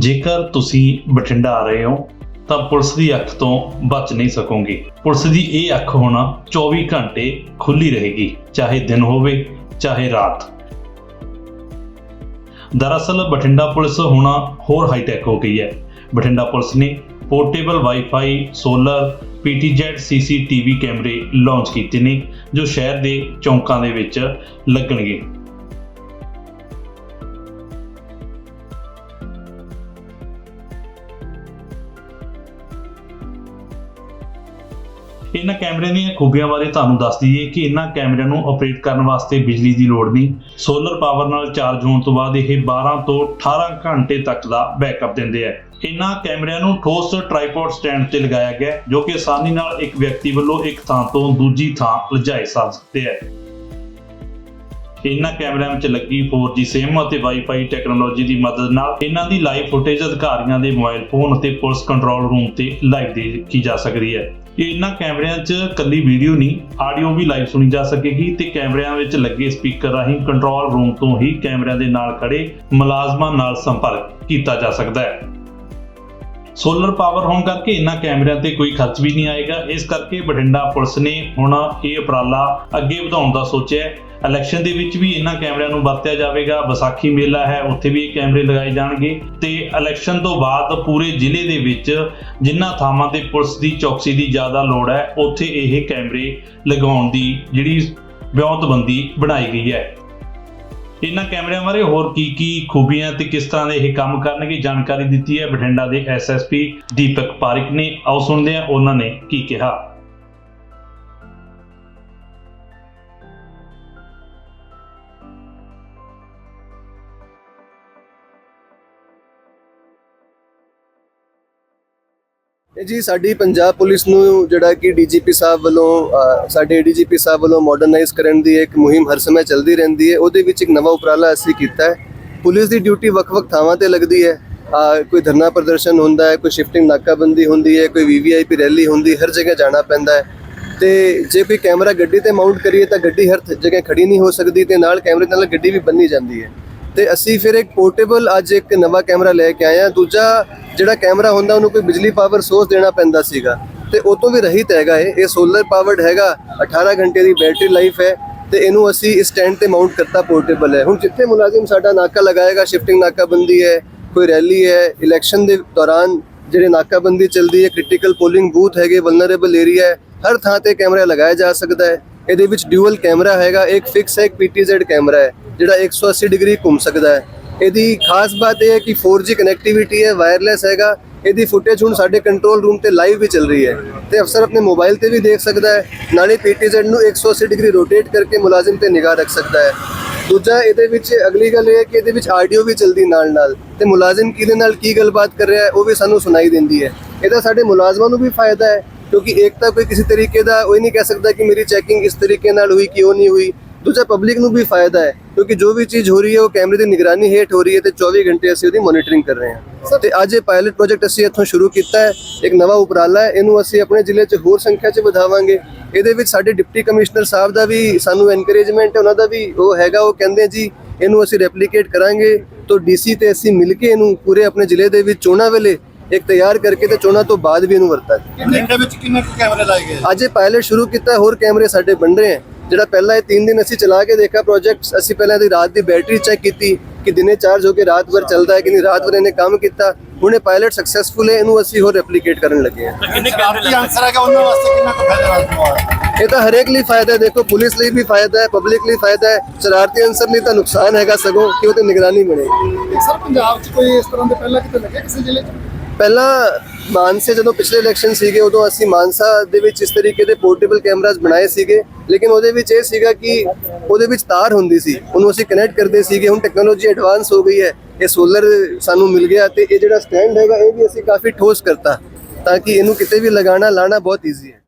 ਜੇਕਰ ਤੁਸੀਂ ਬਠਿੰਡਾ ਆ ਰਹੇ ਹੋ, ਤਾਂ ਪੁਲਿਸ ਦੀ ਅੱਖ ਤੋਂ ਬਚ ਨਹੀਂ ਸਕੋਗੇ। ਪੁਲਿਸ ਦੀ ਇਹ ਅੱਖ ਹੋਣਾ 24 ਘੰਟੇ ਖੁੱਲੀ ਰਹੇਗੀ, ਚਾਹੇ ਦਿਨ ਹੋਵੇ, ਚਾਹੇ ਰਾਤ। ਦਰਅਸਲ ਬਠਿੰਡਾ ਪੁਲਿਸ ਹੋਣਾ ਹੋਰ ਹਾਈਟੈਕ ਹੋ ਗਈ ਹੈ। ਬਠਿੰਡਾ ਪੁਲਿਸ ਨੇ portable wifi, solar, PTZ CCTV ਕੈਮਰੇ ਲਾਂਚ ਕੀਤੇ ਨੇ, ਜੋ ਸ਼ਹਿਰ ਦੇ ਚੌਂਕਾਂ ਦੇ ਵਿੱਚ ਲੱਗਣਗੇ। ਇਹਨਾਂ ਕੈਮਰਿਆਂ ਦੀਆਂ ਖੂਬੀਆਂ ਬਾਰੇ ਤੁਹਾਨੂੰ ਦੱਸ ਦਈਏ ਕਿ ਇਹਨਾਂ ਕੈਮਰਿਆਂ ਨੂੰ ਆਪਰੇਟ ਕਰਨ ਵਾਸਤੇ ਬਿਜਲੀ ਦੀ ਲੋੜ ਨਹੀਂ। ਸੋਲਰ ਪਾਵਰ ਨਾਲ ਚਾਰਜ ਹੋਣ ਤੋਂ ਬਾਅਦ ਇਹ 12 ਤੋਂ 18 ਘੰਟੇ ਤੱਕ ਦਾ ਬੈਕਅਪ ਦਿੰਦੇ ਆ। ਇਹਨਾਂ ਕੈਮਰਿਆਂ ਨੂੰ ਠੋਸ ਟ੍ਰਾਈਪੋਡ ਸਟੈਂਡ ਤੇ ਲਗਾਇਆ ਗਿਆ, ਜੋ ਕਿ ਆਸਾਨੀ ਨਾਲ ਇੱਕ ਵਿਅਕਤੀ ਵੱਲੋਂ ਇੱਕ ਥਾਂ ਤੋਂ ਦੂਜੀ ਥਾਂ ਲਿਜਾਏ ਜਾ ਸਕਦੇ ਹੈ ਇਹਨਾਂ ਕੈਮਰਿਆਂ ਵਿੱਚ ਲੱਗੀ 4G SIM ਅਤੇ Wi-Fi ਟੈਕਨੋਲੋਜੀ ਦੀ ਮਦਦ ਨਾਲ ਇਹਨਾਂ ਦੀ ਲਾਈਵ ਫੁਟੇਜ ਅਧਿਕਾਰੀਆਂ ਦੇ ਮੋਬਾਈਲ ਫੋਨ ਅਤੇ ਪੁਲਿਸ ਕੰਟਰੋਲ ਰੂਮ ਤੇ ਲਾਈਵ ਦੇਖੀ ਜਾ ਸਕਦੀ ਹੈ। ਇਹਨਾਂ ਕੈਮਰਿਆਂ 'ਚ ਕੱਲੀ ਵੀਡੀਓ ਨਹੀਂ ਆਡੀਓ ਵੀ ਲਾਈਵ ਸੁਣੀ ਜਾ ਸਕੇਗੀ ਤੇ ਕੈਮਰਿਆਂ ਵਿੱਚ ਲੱਗੇ ਸਪੀਕਰ ਰਾਹੀਂ ਕੰਟਰੋਲ ਰੂਮ ਤੋਂ ਹੀ ਕੈਮਰਿਆਂ ਦੇ ਨਾਲ ਖੜੇ ਮੁਲਾਜ਼ਮਾਂ ਨਾਲ ਸੰਪਰਕ ਕੀਤਾ ਜਾ ਸਕਦਾ ਹੈ। ਸੋਲਰ ਪਾਵਰ ਹੋਣ ਕਰਕੇ ਇਹਨਾਂ ਕੈਮਰਿਆਂ ਤੇ ਕੋਈ ਖਰਚ ਵੀ ਨਹੀਂ ਆਏਗਾ। ਇਸ ਕਰਕੇ ਬਠਿੰਡਾ ਪੁਲਿਸ ਨੇ ਹੁਣ ਇਹ ਉਪਰਾਲਾ ਅੱਗੇ ਵਧਾਉਣ ਦਾ ਸੋਚਿਆ ਹੈ। ਇਲੈਕਸ਼ਨ ਦੇ ਵਿੱਚ ਵੀ ਇਹਨਾਂ ਕੈਮਰਿਆਂ ਨੂੰ ਵਰਤਿਆ ਜਾਵੇਗਾ। ਵਿਸਾਖੀ ਮੇਲਾ ਹੈ, ਉੱਥੇ ਵੀ ਇਹ ਕੈਮਰੇ ਲਗਾਏ ਜਾਣਗੇ। ਤੇ ਇਲੈਕਸ਼ਨ ਤੋਂ ਬਾਅਦ ਪੂਰੇ ਜ਼ਿਲ੍ਹੇ ਦੇ ਵਿੱਚ ਜਿਨ੍ਹਾਂ ਥਾਵਾਂ ਤੇ ਪੁਲਿਸ ਦੀ ਚੌਕਸੀ ਦੀ ਜ਼ਿਆਦਾ ਲੋੜ ਹੈ, ਉੱਥੇ ਇਹ ਕੈਮਰੇ ਲਗਾਉਣ ਦੀ ਜਿਹੜੀ ਵਿਉਂਤਬੰਦੀ ਬਣਾਈ ਗਈ ਹੈ। ਇਹਨਾਂ ਕੈਮਰਿਆਂ ਬਾਰੇ ਹੋਰ ਕੀ ਕੀ ਖੂਬੀਆਂ ਤੇ ਕਿਸ ਤਰ੍ਹਾਂ ਦੇ ਇਹ ਕੰਮ ਕਰਨਗੇ, ਜਾਣਕਾਰੀ ਦਿੱਤੀ ਹੈ ਬਠਿੰਡਾ ਦੇ ਐਸਐਸਪੀ ਦੀਪਕ ਪਾਰਿਕ ਨੇ। ਆਓ ਸੁਣਦੇ ਹਾਂ ਉਹਨਾਂ ਨੇ ਕੀ ਕਿਹਾ। ਜੀ ਸਾਡੀ ਪੰਜਾਬ ਪੁਲਿਸ ਨੂੰ ਜਿਹੜਾ ਕਿ ਡੀਜੀਪੀ ਸਾਹਿਬ ਵੱਲੋਂ ਅ, ਸਾਡੇ ਡੀਜੀਪੀ ਸਾਹਿਬ ਵੱਲੋਂ ਮਾਡਰਨਾਈਜ਼ ਕਰਨ ਦੀ ਇੱਕ ਮੁਹਿੰਮ ਹਰ ਸਮੇਂ ਚੱਲਦੀ ਰਹਿੰਦੀ ਹੈ। ਉਹਦੇ ਵਿੱਚ ਇੱਕ ਨਵਾਂ ਉਪਰਾਲਾ ਅਸੀਂ ਕੀਤਾ ਹੈ। ਪੁਲਿਸ ਦੀ ਡਿਊਟੀ ਵੱਖ-ਵੱਖ ਥਾਵਾਂ ਤੇ ਲੱਗਦੀ ਹੈ। ਅ, ਕੋਈ ਧਰਨਾ ਪ੍ਰਦਰਸ਼ਨ ਹੁੰਦਾ ਹੈ ਕੋਈ ਸ਼ਿਫਟਿੰਗ ਨਾਕਾਬੰਦੀ ਹੁੰਦੀ ਹੈ ਕੋਈ ਵੀਵੀਆਈਪੀ ਰੈਲੀ ਹੁੰਦੀ ਹਰ ਜਗ੍ਹਾ ਜਾਣਾ ਪੈਂਦਾ ਹੈ। ਤੇ ਜੇ ਕੋਈ ਕੈਮਰਾ ਗੱਡੀ ਤੇ ਮਾਊਂਟ ਕਰੀਏ ਤਾਂ ਗੱਡੀ ਹਰ ਥ- ਜਗ੍ਹਾ ਖੜੀ ਨਹੀਂ ਹੋ ਸਕਦੀ ਤੇ ਨਾਲ ਕੈਮਰੇ ਨਾਲ ਗੱਡੀ ਵੀ ਬੰਨੀ ਜਾਂਦੀ ਹੈ। ਤੇ ਅਸੀਂ ਫਿਰ ਇੱਕ ਪੋਰਟੇਬਲ ਅੱਜ ਇੱਕ ਨਵਾਂ ਕੈਮਰਾ ਲੈ ਕੇ ਆਏ ਹਾਂ। ਦੂਜਾ ਜਿਹੜਾ ਕੈਮਰਾ ਹੁੰਦਾ, ਉਹਨੂੰ ਕੋਈ ਬਿਜਲੀ ਪਾਵਰ ਸੋਰਸ ਦੇਣਾ ਪੈਂਦਾ ਸੀਗਾ। ਤੇ ਉਹ ਤੋਂ ਵੀ ਰਹਿਤ ਹੈਗਾ ਇਹ। ਇਹ ਸੋਲਰ ਪਾਵਰਡ ਹੈਗਾ 18 ਘੰਟੇ ਦੀ ਬੈਟਰੀ ਲਾਈਫ ਹੈ ਤੇ ਇਹਨੂੰ ਅਸੀਂ ਇਸ ਸਟੈਂਡ ਤੇ ਮਾਊਂਟ ਕਰਤਾ ਪੋਰਟੇਬਲ ਹੈ। ਹੁਣ ਜਿੱਥੇ ਮੁਲਾਜ਼ਮ ਸਾਡਾ ਨਾਕਾ ਲਗਾਏਗਾ ਸ਼ਿਫਟਿੰਗ ਨਾਕਾਬੰਦੀ ਹੈ, ਕੋਈ ਰੈਲੀ ਹੈ ਇਲੈਕਸ਼ਨ ਦੇ ਦੌਰਾਨ ਜਿਹੜੇ ਨਾਕਾਬੰਦੀ ਚੱਲਦੀ ਹੈ ਕ੍ਰਿਟੀਕਲ ਪੋਲਿੰਗ ਬੂਥ ਹੈਗੇ ਵਲਨਰੇਬਲ ਏਰੀਆ ਹੈ, ਹਰ ਥਾਂ ਤੇ ਕੈਮਰਾ ਲਗਾਇਆ ਜਾ ਸਕਦਾ ਹੈ। ਇਹਦੇ ਵਿੱਚ ਡਿਊਅਲ ਕੈਮਰਾ ਹੈਗਾ, ਇੱਕ ਫਿਕਸ ਹੈ, ਇੱਕ ਪੀਟੀਜ਼ੈਡ ਕੈਮਰਾ ਹੈ, ਜਿਹੜਾ 180 ਡਿਗਰੀ ਘੁੰਮ ਸਕਦਾ ਹੈ। ਇਹਦੀ ਖਾਸ ਬਾਤ ਇਹ ਹੈ ਕਿ 4G ਕਨੈਕਟੀਵਿਟੀ ਹੈ ਵਾਇਰਲੈਸ ਹੈਗਾ, ਇਹਦੀ ਫੁਟੇਜ ਹੁਣ ਸਾਡੇ ਕੰਟਰੋਲ ਰੂਮ ਤੇ ਲਾਈਵ ਵੀ ਚੱਲ ਰਹੀ ਹੈ। ਤੇ ਅਫਸਰ ਆਪਣੇ ਮੋਬਾਈਲ ਤੇ ਵੀ ਦੇਖ ਸਕਦਾ ਹੈ, ਨਾਲੇ ਪੀਟੀਜ਼ੈਡ ਨੂੰ 180 ਡਿਗਰੀ ਰੋਟੇਟ ਕਰਕੇ ਮੁਲਾਜ਼ਮ ਤੇ ਨਿਗਾਹ ਰੱਖ ਸਕਦਾ ਹੈ। ਦੂਜਾ ਇਹਦੇ ਵਿੱਚ, ਅਗਲੀ ਗੱਲ ਇਹ ਹੈ ਕਿ ਇਹਦੇ ਵਿੱਚ ਆਡੀਓ ਵੀ ਚੱਲਦੀ ਨਾਲ ਨਾਲ ਤੇ ਮੁਲਾਜ਼ਮ ਕਿਹਦੇ ਨਾਲ ਕੀ ਗੱਲਬਾਤ ਕਰ ਰਿਹਾ ਹੈ, ਉਹ ਵੀ ਸਾਨੂੰ ਸੁਣਾਈ ਦਿੰਦੀ ਹੈ। ਇਹਦਾ ਸਾਡੇ ਮੁਲਾਜ਼ਮਾਂ ਨੂੰ ਵੀ ਫਾਇਦਾ ਹੈ ਕਿਉਂਕਿ ਇੱਕ ਤਾਂ ਕੋਈ ਕਿਸੇ ਤਰੀਕੇ ਦਾ ਉਹ ਹੀ ਨਹੀਂ ਕਹਿ ਸਕਦਾ ਕਿ ਮੇਰੀ ਚੈਕਿੰਗ ਇਸ ਤਰੀਕੇ ਨਾਲ ਹੋਈ, ਕਿਉਂ ਨਹੀਂ ਹੋਈ। ਦੂਜਾ ਪਬਲਿਕ ਨੂੰ ਵੀ ਫਾਇਦਾ ਹੈ, ਕਿਉਂਕਿ ਜੋ ਵੀ ਚੀਜ਼ ਹੋ ਰਹੀ ਹੈ, ਉਹ ਕੈਮਰੇ ਦੀ ਨਿਗਰਾਨੀ ਹੇਠ ਹੋ ਰਹੀ ਹੈ ਤੇ 24 ਘੰਟੇ ਅਸੀਂ ਉਹਦੀ ਮੋਨੀਟਰਿੰਗ ਕਰ ਰਹੇ ਹਾਂ। ਤੇ ਅੱਜ ਇਹ ਪਾਇਲਟ ਪ੍ਰੋਜੈਕਟ ਅਸੀਂ ਇੱਥੋਂ ਸ਼ੁਰੂ ਕੀਤਾ ਹੈ, ਇੱਕ ਨਵਾਂ ਉਪਰਾਲਾ ਹੈ, ਇਹਨੂੰ ਅਸੀਂ ਆਪਣੇ ਜ਼ਿਲ੍ਹੇ 'ਚ ਹੋਰ ਸੰਖਿਆ 'ਚ ਵਧਾਵਾਂਗੇ। ਇਹਦੇ ਵਿੱਚ ਸਾਡੇ ਡਿਪਟੀ ਕਮਿਸ਼ਨਰ ਸਾਹਿਬ ਦਾ ਵੀ ਸਾਨੂੰ ਐਨਕਰੇਜਮੈਂਟ ਹੈ, ਉਹਨਾਂ ਦਾ ਵੀ ਉਹ ਹੈਗਾ, ਉਹ ਕਹਿੰਦੇ ਜੀ, ਇਹਨੂੰ ਅਸੀਂ ਰੈਪਲੀਕੇਟ ਕਰਾਂਗੇ। ਤੋਂ ਡੀਸੀ ਤੇ ਅਸੀਂ ਮਿਲ ਕੇ ਇਹਨੂੰ ਪੂਰੇ ਆਪਣੇ ਜ਼ਿਲ੍ਹੇ ਦੇ ਵਿੱਚ ਚੋਣਾਂ ਵੇਲੇ ਇੱਕ ਤਿਆਰ ਕਰਕੇ ਤੇ ਚੋਣਾਂ ਤੋਂ ਬਾਅਦ ਵੀ ਇਹਨੂੰ ਵਰਤਾਂਗੇ ਬਠਿੰਡਾ ਵਿੱਚ ਕਿੰਨੇ ਕੁ ਕੈਮਰੇ ਲਾਏ ਗਏ? ਅੱਜ ਇਹ ਪਾਇਲਟ ਸ਼ੁਰੂ ਕੀਤਾ ਹੈ, ਹੋਰ ਕੈਮਰੇ ਸਾਡੇ ਬਣ ਰਹੇ ਹੈ ਜਿਹੜਾ ਪਹਿਲਾਂ ਇਹ 3 ਦਿਨ ਅਸੀਂ ਚਲਾ ਕੇ ਦੇਖਿਆ ਪ੍ਰੋਜੈਕਟ ਅਸੀਂ ਪਹਿਲਾਂ ਇਹਦੀ ਰਾਤ ਦੀ ਬੈਟਰੀ ਚੈੱਕ ਕੀਤੀ ਕਿ ਦਿਨੇ ਚਾਰਜ ਹੋ ਕੇ ਰਾਤ ਭਰ ਚੱਲਦਾ ਹੈ ਕਿ ਨਹੀਂ ਰਾਤ ਭਰ ਇਹਨੇ ਕੰਮ ਕੀਤਾ। ਹੁਣ ਇਹ ਪਾਇਲਟ ਸਕਸੈਸਫੁਲ ਹੈ ਇਹਨੂੰ ਅਸੀਂ ਹੋਰ ਰੈਪਲੀਕੇਟ ਕਰਨ ਲੱਗੇ ਹਾਂ। ਕਿੰਨੇ ਕੈਮਰੇ ਆਨਸਰ ਹੈਗਾ ਉਹਨਾਂ ਵਾਸਤੇ? ਕਿੰਨਾ ਕੁ ਫਾਇਦਾ ਹੋਇਆ ਇਹ ਤਾਂ ਹਰੇਕ ਲਈ ਫਾਇਦਾ ਹੈ ਦੇਖੋ ਪੁਲਿਸ ਲਈ ਵੀ ਫਾਇਦਾ ਹੈ ਪਬਲਿਕ ਲਈ ਫਾਇਦਾ ਹੈ। ਸ਼ਰਾਰਤੀ ਅਨਸਰ ਲਈ ਤਾਂ ਨੁਕਸਾਨ ਹੈਗਾ ਸਗੋਂ ਕਿ ਉਹ ਤੇ ਨਿਗਰਾਨੀ ਬਣੇਗੀ ਸਰ ਪੰਜਾਬ 'ਚ ਕੋਈ ਇਸ ਤਰ੍ਹਾਂ ਦੇ ਪਹਿਲਾਂ ਕਿਤੇ ਲੱਗੇ ਕਿਸੇ ਜ਼ਿਲ੍ਹੇ 'ਚ? ਪਹਿਲਾਂ ਮਾਨਸੇ ਜਦੋਂ ਪਿਛਲੇ ਇਲੈਕਸ਼ਨ ਸੀਗੇ, ਉਦੋਂ ਅਸੀਂ ਮਾਨਸਾ ਦੇ ਵਿੱਚ ਇਸ ਤਰੀਕੇ ਦੇ ਪੋਰਟੇਬਲ ਕੈਮਰਾਜ਼ ਬਣਾਏ ਸੀਗੇ। ਲੇਕਿਨ ਉਹਦੇ ਵਿੱਚ ਇਹ ਸੀਗਾ ਕਿ ਉਹਦੇ ਵਿੱਚ ਤਾਰ ਹੁੰਦੀ ਸੀ, ਉਹਨੂੰ ਅਸੀਂ ਕਨੈਕਟ ਕਰਦੇ ਸੀਗੇ। ਹੁਣ ਟੈਕਨੋਲੋਜੀ ਐਡਵਾਂਸ ਹੋ ਗਈ ਹੈ, ਇਹ ਸੋਲਰ ਸਾਨੂੰ ਮਿਲ ਗਿਆ ਤੇ ਇਹ ਜਿਹੜਾ ਸਟੈਂਡ ਹੈਗਾ, ਇਹ ਵੀ ਅਸੀਂ ਕਾਫੀ ਠੋਸ ਕਰਤਾ, ਤਾਂ ਕਿ ਇਹਨੂੰ ਕਿਤੇ ਵੀ ਲਗਾਉਣਾ ਲਾਣਾ ਬਹੁਤ ਈਜ਼ੀ ਹੈ।